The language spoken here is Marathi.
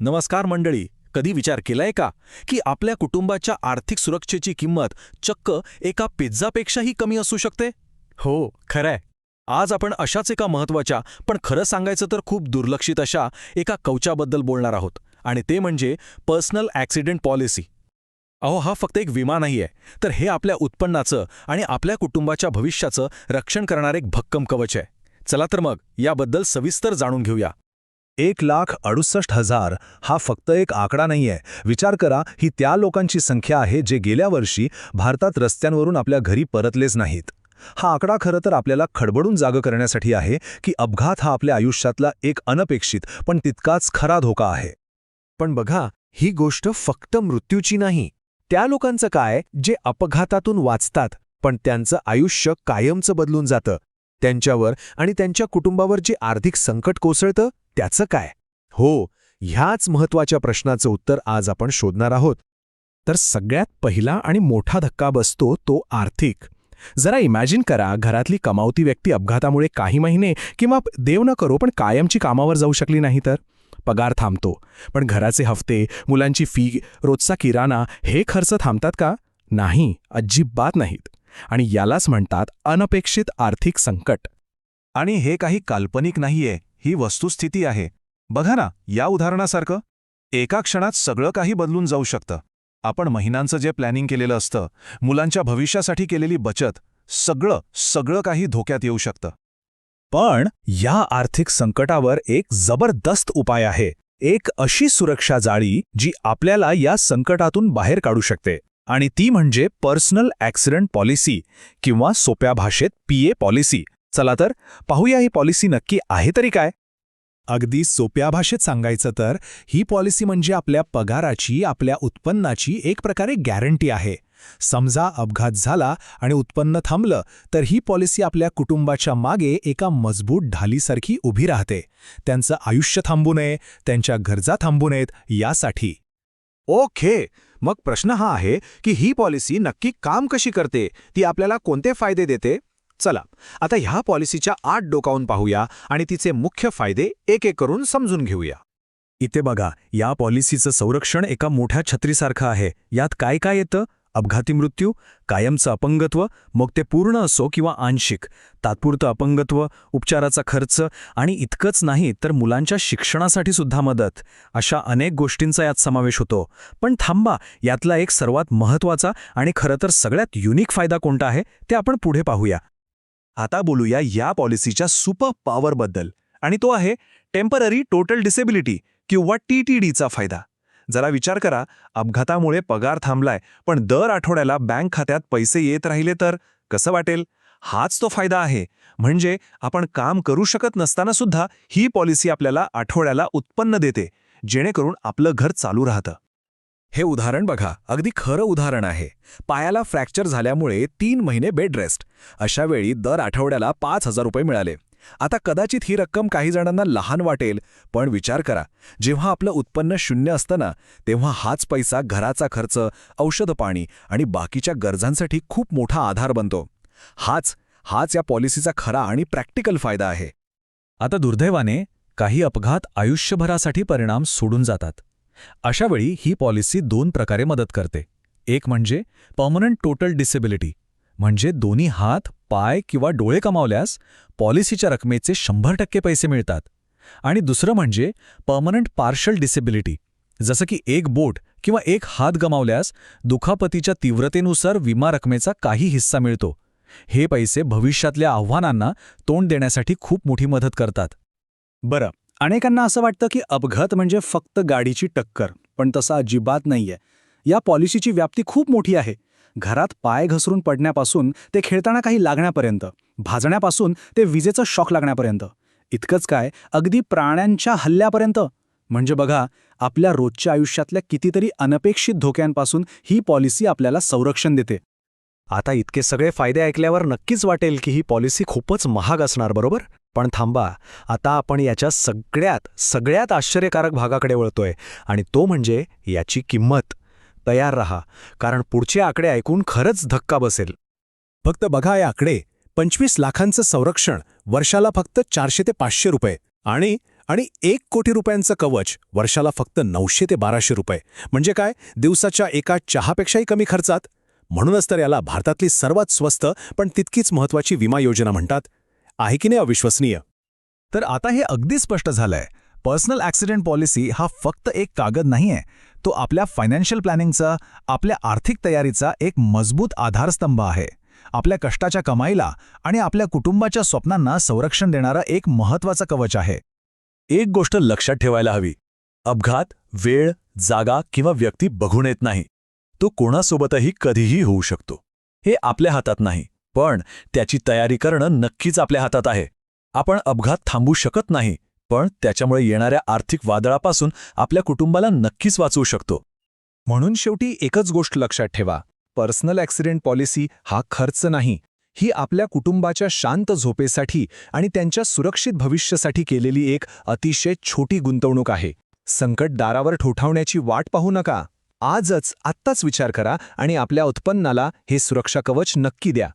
नमस्कार मंडळी कधी विचार केलाय का? की आपल्या कुटुंबाच्या आर्थिक सुरक्षेची किंमत चक्क एका पिझ्झापेक्षाही कमी असू शकते? हो खरंय. आज आपण अशाच एका महत्त्वाच्या पण खरं सांगायचं तर खूप दुर्लक्षित अशा एका कवचाबद्दल बोलणार आहोत. आणि ते म्हणजे पर्सनल ॲक्सिडेंट पॉलिसी. अहो हा फक्त एक विमा नाहीये. तर हे आपल्या उत्पन्नाचं आणि आपल्या कुटुंबाच्या भविष्याचं रक्षण करणारे एक भक्कम कवच आहे. चला तर मग याबद्दल सविस्तर जाणून घेऊया. एक लाख अडुसष्ट हजार हा फक्त एक आकडा नाहीये. विचार करा ही त्या लोकांची संख्या आहे जे गेल्या वर्षी भारतात रस्त्यांवरून आपल्या घरी परतलेच नाहीत. हा आकडा खरं तर आपल्याला खडबडून जागं करण्यासाठी आहे की अपघात हा आपल्या आयुष्यातला एक अनपेक्षित पण तितकाच खरा धोका आहे. पण बघा ही गोष्ट फक्त मृत्यूची नाही. त्या लोकांचं काय जे अपघातातून वाचतात पण त्यांचं आयुष्य कायमचं बदलून जातं. त्यांच्यावर आणि त्यांच्या कुटुंबावर जे आर्थिक संकट कोसळतं त्याचं काय? हो ह्याच महत्त्वाच्या प्रश्नाचं उत्तर आज आपण शोधणार आहोत. तर सगळ्यात पहिला आणि मोठा धक्का बसतो तो आर्थिक. जरा इमॅजिन करा घरातली कमावती व्यक्ती अपघातामुळे काही महिने किंवा देव न करो पण कायमची कामावर जाऊ शकली नाही तर? पगार थांबतो पण घराचे हफ्ते मुलांची फी रोजचा किराणा हे खर्च थांबतात का? नाही अजिबात नाहीत. आणि यालाच म्हणतात अनपेक्षित आर्थिक संकट. आणि हे काही काल्पनिक नाहीये. ही वस्तुस्थिती आहे. बघा ना या उदाहरणासारखं. एका क्षणात सगळं काही बदलून जाऊ शकतं. आपण महिनांचं जे प्लॅनिंग केलेलं असतं मुलांच्या भविष्यासाठी केलेली बचत सगळं सगळं काही धोक्यात येऊ शकतं. पण या आर्थिक संकटावर एक जबरदस्त उपाय आहे. एक अशी सुरक्षा जाळी जी आपल्याला या संकटातून बाहेर काढू शकते. आणि ती म्हणजे पर्सनल ॲक्सिडेंट पॉलिसी किंवा सोप्या भाषेत पीए पॉलिसी. चला तर पाहूया ही पॉलिसी नक्की आहे तरी काय. अगदी सोप्या भाषेत सांगायचं तर ही पॉलिसी म्हणजे आपल्या पगाराची आपल्या उत्पन्नाची एक प्रकारे गॅरंटी आहे. समजा अपघात झाला आणि उत्पन्न थांबलं तर ही पॉलिसी आपल्या कुटुंबाच्या मागे एका मजबूत ढालीसारखी उभी राहते. त्यांचं आयुष्य थांबू नये त्यांच्या गरजा थांबू नयेत यासाठी. ओके मग प्रश्न हा आहे की ही पॉलिसी नक्की काम कशी करते? ती आपल्याला कोणते फायदे देते? चला आता ह्या पॉलिसीच्या आठ डोकावून पाहूया आणि तिचे मुख्य फायदे एक एक करून समजून घेऊया. इथे बघा या पॉलिसीचं संरक्षण एका मोठ्या छत्रीसारखं आहे. यात काय काय येतं? अपघाती मृत्यू कायमचं अपंगत्व मग ते पूर्ण असो किंवा आंशिक. तात्पुरतं अपंगत्व उपचाराचा खर्च आणि इतकंच नाही तर मुलांच्या शिक्षणासाठी सुद्धा मदत. अशा अनेक गोष्टींचा यात समावेश होतो. पण थांबा यातला एक सर्वात महत्त्वाचा आणि खरं तर सगळ्यात युनिक फायदा कोणता आहे ते आपण पुढे पाहूया. आता बोलूया या पॉलिसीच्या सुपर पॉवरबद्दल. आणि तो आहे टेंपररी टोटल डिसेबिलिटी किंवा टी टी डीचा फायदा. जरा विचार करा अपघातामुळे पगार थांबलाय पण दर आठवड्याला बँक खात्यात पैसे येत राहिले तर कसं वाटेल? हाच तो फायदा आहे. म्हणजे आपण काम करू शकत नसताना सुद्धा ही पॉलिसी आपल्याला आठवड्याला उत्पन्न देते जेणेकरून आपलं घर चालू राहतं. हे उदाहरण बघा. अगदी खरं उदाहरण आहे. पायाला फ्रॅक्चर झाल्यामुळे तीन महिने बेड रेस्ट. अशा वेळी दर आठवड्याला पाच हजार रुपये मिळाले. आता कदाचित ही रक्कम काही जणांना लहान वाटेल पण विचार करा. जेव्हा आपलं उत्पन्न शून्य असतं ना तेव्हा हाच पैसा घराचा खर्च औषध पाणी आणि बाकीच्या गरजांसाठी खूप मोठा आधार बनतो. हाच हाच या पॉलिसीचा खरा आणि प्रॅक्टिकल फायदा आहे. आता दुर्दैवाने काही अपघात आयुष्यभरासाठी परिणाम सोडून जातात. अशावेळी ही पॉलिसी दोन प्रकारे मदत करते. एक म्हणजे पर्मनंट टोटल डिसेबिलिटी म्हणजे दोन्ही हात पाय किंवा डोळे कमावल्यास पॉलिसीच्या रकमेचे शंभर टक्के पैसे मिळतात. आणि दुसरं म्हणजे पर्मनंट पार्शल डिसेबिलिटी जसं की एक बोट किंवा एक हात गमावल्यास दुखापतीच्या तीव्रतेनुसार विमा रकमेचा काही हिस्सा मिळतो. हे पैसे भविष्यातल्या आव्हानांना तोंड देण्यासाठी खूप मोठी मदत करतात. बरं अनेकांना असं वाटतं की अपघात म्हणजे फक्त गाडीची टक्कर पण तसा अजिबात नाहीये. या पॉलिसीची व्याप्ती खूप मोठी आहे. घरात पाय घसरून पडण्यापासून ते खेळताना काही लागण्यापर्यंत भाजण्यापासून ते विजेचं शॉक लागण्यापर्यंत. इतकंच काय अगदी प्राण्यांच्या हल्ल्यापर्यंत. म्हणजे बघा आपल्या रोजच्या आयुष्यातल्या कितीतरी अनपेक्षित धोक्यांपासून ही पॉलिसी आपल्याला संरक्षण देते. आता इतके सगळे फायदे ऐकल्यावर नक्कीच वाटेल की ही पॉलिसी खूपच महाग असणार बरोबर? पण थांबा आता आपण याच्या सगळ्यात सगळ्यात आश्चर्यकारक भागाकडे वळतोय आणि तो म्हणजे याची किंमत. तयार रहा कारण पुढचे आकडे ऐकून खरंच धक्का बसेल. फक्त बघा या आकडे. पंचवीस लाखांचं संरक्षण वर्षाला फक्त चारशे ते पाचशे रुपये. आणि आणि एक कोटी रुपयांचं कवच वर्षाला फक्त नऊशे ते बाराशे रुपये. म्हणजे काय? दिवसाच्या एका चहापेक्षाही कमी खर्चात? म्हणूनच तर याला भारतातली सर्वात स्वस्त पण तितकीच महत्वाची विमा योजना म्हणतात. आहे की नाही अविश्वसनीय? तर आता हे अगदी स्पष्ट झालंय. पर्सनल ॲक्सिडेंट पॉलिसी हा फक्त एक कागद नाहीये. तो आपल्या फायनान्शियल प्लॅनिंगचा आपल्या आर्थिक तयारीचा एक मजबूत आधारस्तंभ आहे. आपल्या कष्टाच्या कमाईला आणि आपल्या कुटुंबाच्या स्वप्नांना संरक्षण देणारा एक महत्त्वाचा कवच आहे. एक गोष्ट लक्षात ठेवायला हवी. अपघात वेळ जागा किंवा व्यक्ती बघून येत नाही. तो कोणासोबतही कधीही होऊ शकतो. हे आपल्या हातात नाही. पण त्याची तयारी करणं नक्कीच आपल्या हातात आहे. आपण अपघात थांबवू शकत नाही पण त्याच्यामुळे येणाऱ्या आर्थिक वादळापासून आपल्या कुटुंबाला नक्कीच वाचवू शकतो. म्हणून शेवटी एकच गोष्ट लक्षात ठेवा पर्सनल ॲक्सिडेंट पॉलिसी हा खर्च नाही ही आपल्या कुटुंबाच्या शांत झोपेसाठी आणि त्यांच्या सुरक्षित भविष्यासाठी केलेली एक अतिशय छोटी गुंतवणूक आहे. संकट दारावर ठोठावण्याची वाट पाहू नका. आजच आत्ताच विचार करा आणि आपल्या उत्पन्नाला हे सुरक्षा कवच नक्की द्या.